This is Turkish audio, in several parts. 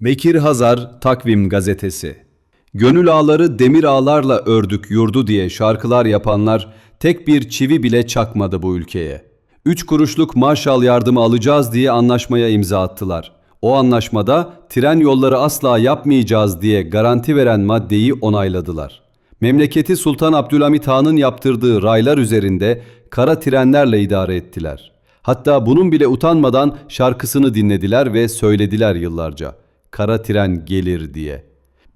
Bekir Hazar Takvim Gazetesi Gönül ağları demir ağlarla ördük yurdu diye şarkılar yapanlar tek bir çivi bile çakmadı bu ülkeye. Üç kuruşluk Marshall yardımı alacağız diye anlaşmaya imza attılar. O anlaşmada tren yolları asla yapmayacağız diye garanti veren maddeyi onayladılar. Memleketi Sultan Abdülhamit Han'ın yaptırdığı raylar üzerinde kara trenlerle idare ettiler. Hatta bunun bile utanmadan şarkısını dinlediler ve söylediler yıllarca. Kara tren gelir diye.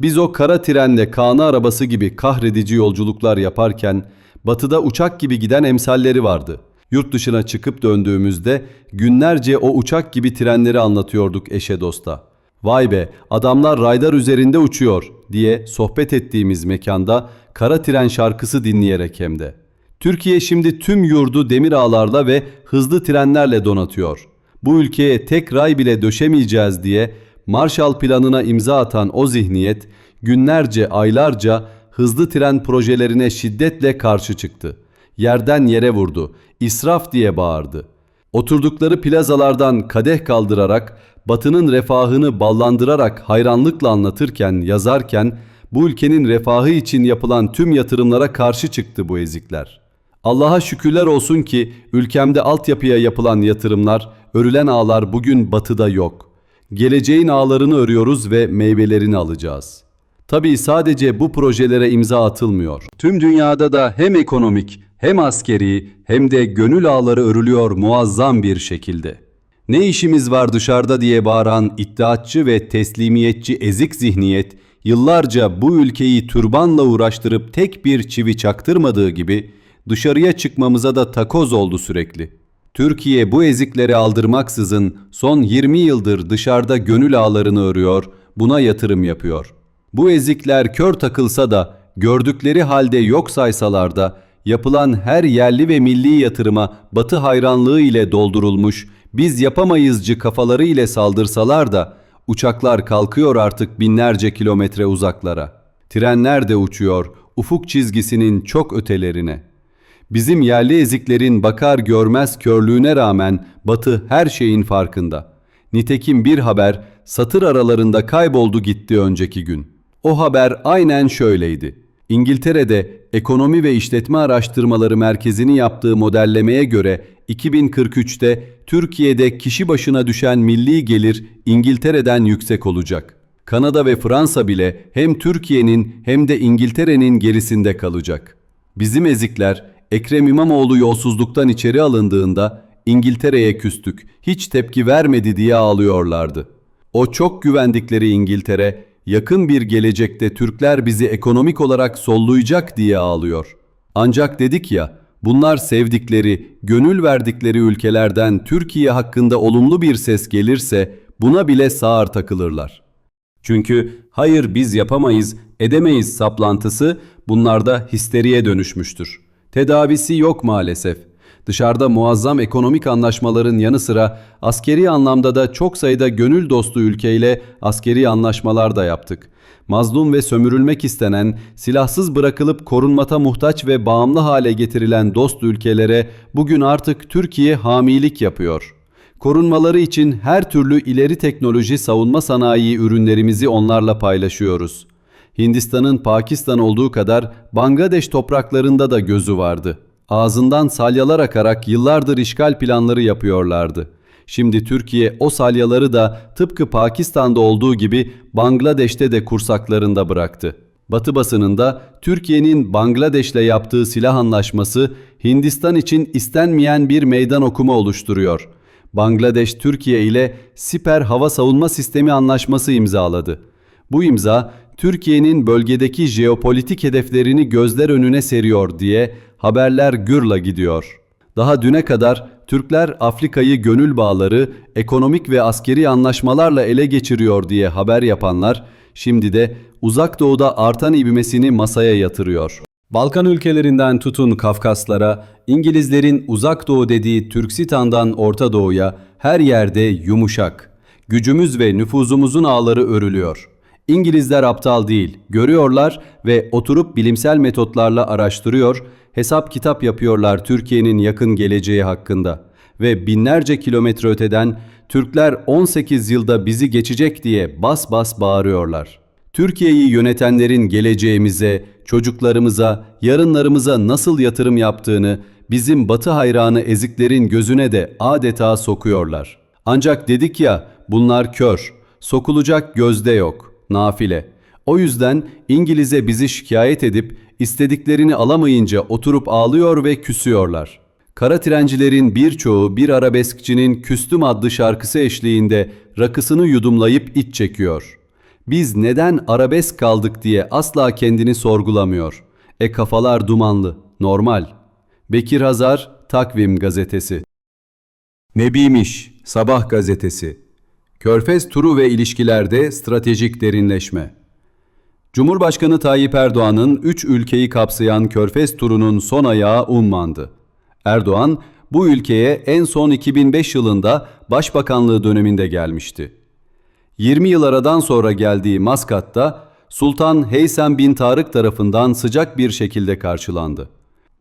Biz o kara trenle Kaan'ı arabası gibi kahredici yolculuklar yaparken batıda uçak gibi giden emsalleri vardı. Yurt dışına çıkıp döndüğümüzde günlerce o uçak gibi trenleri anlatıyorduk eşe dosta. Vay be adamlar raydar üzerinde uçuyor diye sohbet ettiğimiz mekanda kara tren şarkısı dinleyerek hem de. Türkiye şimdi tüm yurdu demir ağlarla ve hızlı trenlerle donatıyor. Bu ülkeye tek ray bile döşemeyeceğiz diye Marshall Planı'na imza atan o zihniyet günlerce, aylarca hızlı tren projelerine şiddetle karşı çıktı. Yerden yere vurdu, israf diye bağırdı. Oturdukları plazalardan kadeh kaldırarak, batının refahını ballandırarak hayranlıkla anlatırken, yazarken bu ülkenin refahı için yapılan tüm yatırımlara karşı çıktı bu ezikler. Allah'a şükürler olsun ki ülkemde altyapıya yapılan yatırımlar, örülen ağlar bugün batıda yok. Geleceğin ağlarını örüyoruz ve meyvelerini alacağız. Tabii sadece bu projelere imza atılmıyor. Tüm dünyada da hem ekonomik hem askeri hem de gönül ağları örülüyor muazzam bir şekilde. Ne işimiz var dışarıda diye bağıran iddiatçı ve teslimiyetçi ezik zihniyet yıllarca bu ülkeyi türbanla uğraştırıp tek bir çivi çaktırmadığı gibi dışarıya çıkmamıza da takoz oldu sürekli. Türkiye bu ezikleri aldırmaksızın son 20 yıldır dışarıda gönül ağlarını örüyor, buna yatırım yapıyor. Bu ezikler kör takılsa da gördükleri halde yok saysalar da yapılan her yerli ve milli yatırıma batı hayranlığı ile doldurulmuş biz yapamayızcı kafaları ile saldırsalar da uçaklar kalkıyor artık binlerce kilometre uzaklara. Trenler de uçuyor ufuk çizgisinin çok ötelerine. Bizim yerli eziklerin bakar görmez körlüğüne rağmen Batı her şeyin farkında. Nitekim bir haber satır aralarında kayboldu gitti önceki gün. O haber aynen şöyleydi. İngiltere'de Ekonomi ve İşletme Araştırmaları Merkezi'ni yaptığı modellemeye göre 2043'te Türkiye'de kişi başına düşen milli gelir İngiltere'den yüksek olacak. Kanada ve Fransa bile hem Türkiye'nin hem de İngiltere'nin gerisinde kalacak. Bizim ezikler Ekrem İmamoğlu yolsuzluktan içeri alındığında İngiltere'ye küstük, hiç tepki vermedi diye ağlıyorlardı. O çok güvendikleri İngiltere, yakın bir gelecekte Türkler bizi ekonomik olarak sollayacak diye ağlıyor. Ancak dedik ya, bunlar sevdikleri, gönül verdikleri ülkelerden Türkiye hakkında olumlu bir ses gelirse buna bile sağır takılırlar. Çünkü hayır biz yapamayız, edemeyiz saplantısı bunlarda histeriye dönüşmüştür. Tedavisi yok maalesef. Dışarıda muazzam ekonomik anlaşmaların yanı sıra askeri anlamda da çok sayıda gönül dostu ülkeyle askeri anlaşmalar da yaptık. Mazlum ve sömürülmek istenen, silahsız bırakılıp korunmata muhtaç ve bağımlı hale getirilen dost ülkelere bugün artık Türkiye hamilik yapıyor. Korunmaları için her türlü ileri teknoloji savunma sanayi ürünlerimizi onlarla paylaşıyoruz. Hindistan'ın Pakistan olduğu kadar Bangladeş topraklarında da gözü vardı. Ağzından salyalar akarak yıllardır işgal planları yapıyorlardı. Şimdi Türkiye o salyaları da tıpkı Pakistan'da olduğu gibi Bangladeş'te de kursaklarında bıraktı. Batı basınında Türkiye'nin Bangladeş'le yaptığı silah anlaşması Hindistan için istenmeyen bir meydan okuma oluşturuyor. Bangladeş Türkiye ile Siper Hava Savunma Sistemi Anlaşması imzaladı. Bu imza Türkiye'nin bölgedeki jeopolitik hedeflerini gözler önüne seriyor diye haberler gürla gidiyor. Daha düne kadar Türkler Afrika'yı gönül bağları, ekonomik ve askeri anlaşmalarla ele geçiriyor diye haber yapanlar şimdi de uzak doğuda artan ivmesini masaya yatırıyor. Balkan ülkelerinden tutun Kafkaslara, İngilizlerin uzak doğu dediği Türksistan'dan Orta Doğu'ya her yerde yumuşak. Gücümüz ve nüfuzumuzun ağları örülüyor.'' İngilizler aptal değil, görüyorlar ve oturup bilimsel metotlarla araştırıyor, hesap kitap yapıyorlar Türkiye'nin yakın geleceği hakkında ve binlerce kilometre öteden Türkler 18 yılda bizi geçecek diye bas bas bağırıyorlar. Türkiye'yi yönetenlerin geleceğimize, çocuklarımıza, yarınlarımıza nasıl yatırım yaptığını bizim batı hayranı eziklerin gözüne de adeta sokuyorlar. Ancak dedik ya bunlar kör, sokulacak gözde yok, nafile. O yüzden İngiliz'e bizi şikayet edip istediklerini alamayınca oturup ağlıyor ve küsüyorlar. Kara trencilerin birçoğu bir arabeskçinin Küstüm adlı şarkısı eşliğinde rakısını yudumlayıp iç çekiyor. Biz neden arabesk kaldık diye asla kendini sorgulamıyor. E kafalar dumanlı, normal. Bekir Hazar, Takvim Gazetesi Nebiymiş, Sabah Gazetesi Körfez turu ve ilişkilerde stratejik derinleşme Cumhurbaşkanı Tayyip Erdoğan'ın 3 ülkeyi kapsayan Körfez turunun son ayağı Umman'dı. Erdoğan bu ülkeye en son 2005 yılında Başbakanlığı döneminde gelmişti. 20 yıl aradan sonra geldiği Maskat'ta Sultan Heysem bin Tarık tarafından sıcak bir şekilde karşılandı.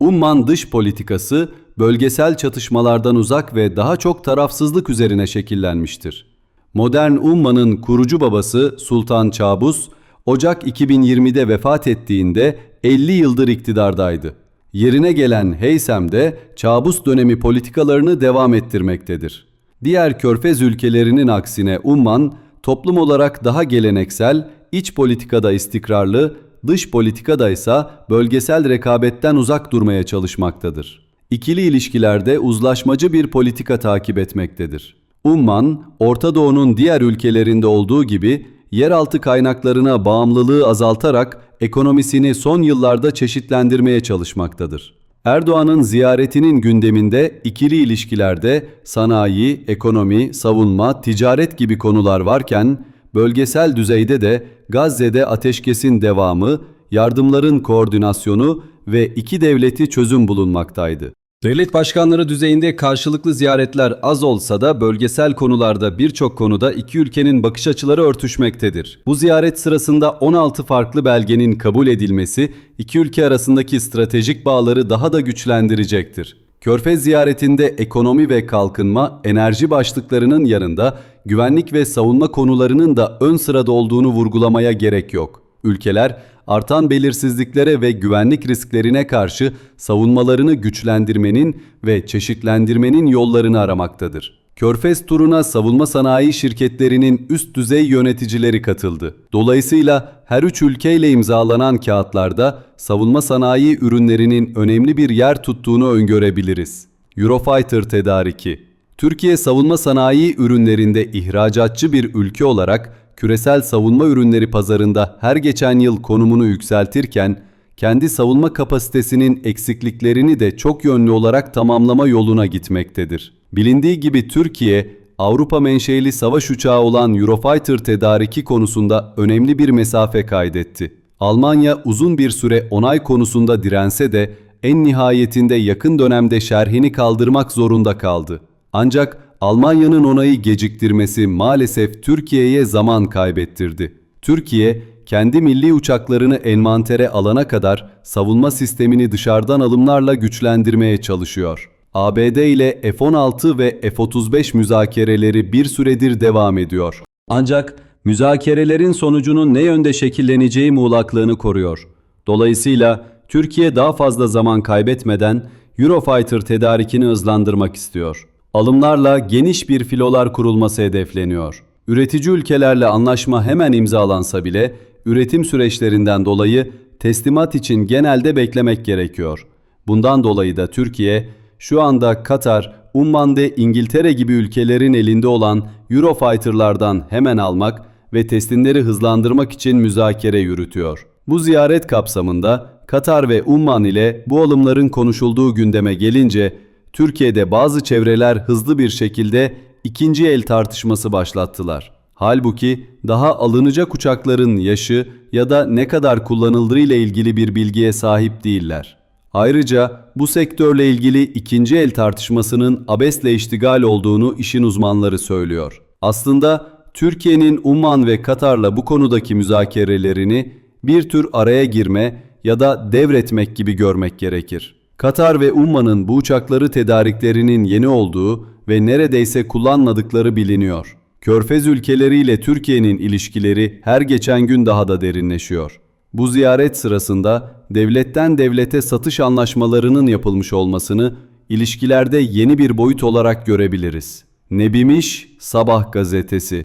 Umman dış politikası bölgesel çatışmalardan uzak ve daha çok tarafsızlık üzerine şekillenmiştir. Modern Umman'ın kurucu babası Sultan Çabus, Ocak 2020'de vefat ettiğinde 50 yıldır iktidardaydı. Yerine gelen Heysem de Çabus dönemi politikalarını devam ettirmektedir. Diğer körfez ülkelerinin aksine Umman, toplum olarak daha geleneksel, iç politikada istikrarlı, dış politikada ise bölgesel rekabetten uzak durmaya çalışmaktadır. İkili ilişkilerde uzlaşmacı bir politika takip etmektedir. Umman, Orta Doğu'nun diğer ülkelerinde olduğu gibi yeraltı kaynaklarına bağımlılığı azaltarak ekonomisini son yıllarda çeşitlendirmeye çalışmaktadır. Erdoğan'ın ziyaretinin gündeminde ikili ilişkilerde sanayi, ekonomi, savunma, ticaret gibi konular varken bölgesel düzeyde de Gazze'de ateşkesin devamı, yardımların koordinasyonu ve iki devleti çözüm bulunmaktaydı. Devlet başkanları düzeyinde karşılıklı ziyaretler az olsa da bölgesel konularda birçok konuda iki ülkenin bakış açıları örtüşmektedir. Bu ziyaret sırasında 16 farklı belgenin kabul edilmesi iki ülke arasındaki stratejik bağları daha da güçlendirecektir. Körfez ziyaretinde ekonomi ve kalkınma, enerji başlıklarının yanında güvenlik ve savunma konularının da ön sırada olduğunu vurgulamaya gerek yok. Ülkeler artan belirsizliklere ve güvenlik risklerine karşı savunmalarını güçlendirmenin ve çeşitlendirmenin yollarını aramaktadır. Körfez turuna savunma sanayi şirketlerinin üst düzey yöneticileri katıldı. Dolayısıyla her üç ülkeyle imzalanan kağıtlarda savunma sanayi ürünlerinin önemli bir yer tuttuğunu öngörebiliriz. Eurofighter tedariki Türkiye savunma sanayi ürünlerinde ihracatçı bir ülke olarak küresel savunma ürünleri pazarında her geçen yıl konumunu yükseltirken kendi savunma kapasitesinin eksikliklerini de çok yönlü olarak tamamlama yoluna gitmektedir. Bilindiği gibi Türkiye, Avrupa menşeli savaş uçağı olan Eurofighter tedariki konusunda önemli bir mesafe kaydetti. Almanya uzun bir süre onay konusunda dirense de en nihayetinde yakın dönemde şerhini kaldırmak zorunda kaldı. Ancak Almanya'nın onayı geciktirmesi maalesef Türkiye'ye zaman kaybettirdi. Türkiye, kendi milli uçaklarını envantere alana kadar savunma sistemini dışarıdan alımlarla güçlendirmeye çalışıyor. ABD ile F-16 ve F-35 müzakereleri bir süredir devam ediyor. Ancak müzakerelerin sonucunun ne yönde şekilleneceği muğlaklığını koruyor. Dolayısıyla Türkiye daha fazla zaman kaybetmeden Eurofighter tedarikini hızlandırmak istiyor. Alımlarla geniş bir filolar kurulması hedefleniyor. Üretici ülkelerle anlaşma hemen imzalansa bile üretim süreçlerinden dolayı teslimat için genelde beklemek gerekiyor. Bundan dolayı da Türkiye şu anda Katar, Umman'de İngiltere gibi ülkelerin elinde olan Eurofighter'lardan hemen almak ve teslimleri hızlandırmak için müzakere yürütüyor. Bu ziyaret kapsamında Katar ve Umman ile bu alımların konuşulduğu gündeme gelince Türkiye'de bazı çevreler hızlı bir şekilde ikinci el tartışması başlattılar. Halbuki daha alınacak uçakların yaşı ya da ne kadar kullanıldığı ile ilgili bir bilgiye sahip değiller. Ayrıca bu sektörle ilgili ikinci el tartışmasının abesle iştigal olduğunu işin uzmanları söylüyor. Aslında Türkiye'nin Umman ve Katar'la bu konudaki müzakerelerini bir tür araya girme ya da devretmek gibi görmek gerekir. Katar ve Umman'ın bu uçakları tedariklerinin yeni olduğu ve neredeyse kullanmadıkları biliniyor. Körfez ülkeleriyle Türkiye'nin ilişkileri her geçen gün daha da derinleşiyor. Bu ziyaret sırasında devletten devlete satış anlaşmalarının yapılmış olmasını ilişkilerde yeni bir boyut olarak görebiliriz. Nebimiş Sabah gazetesi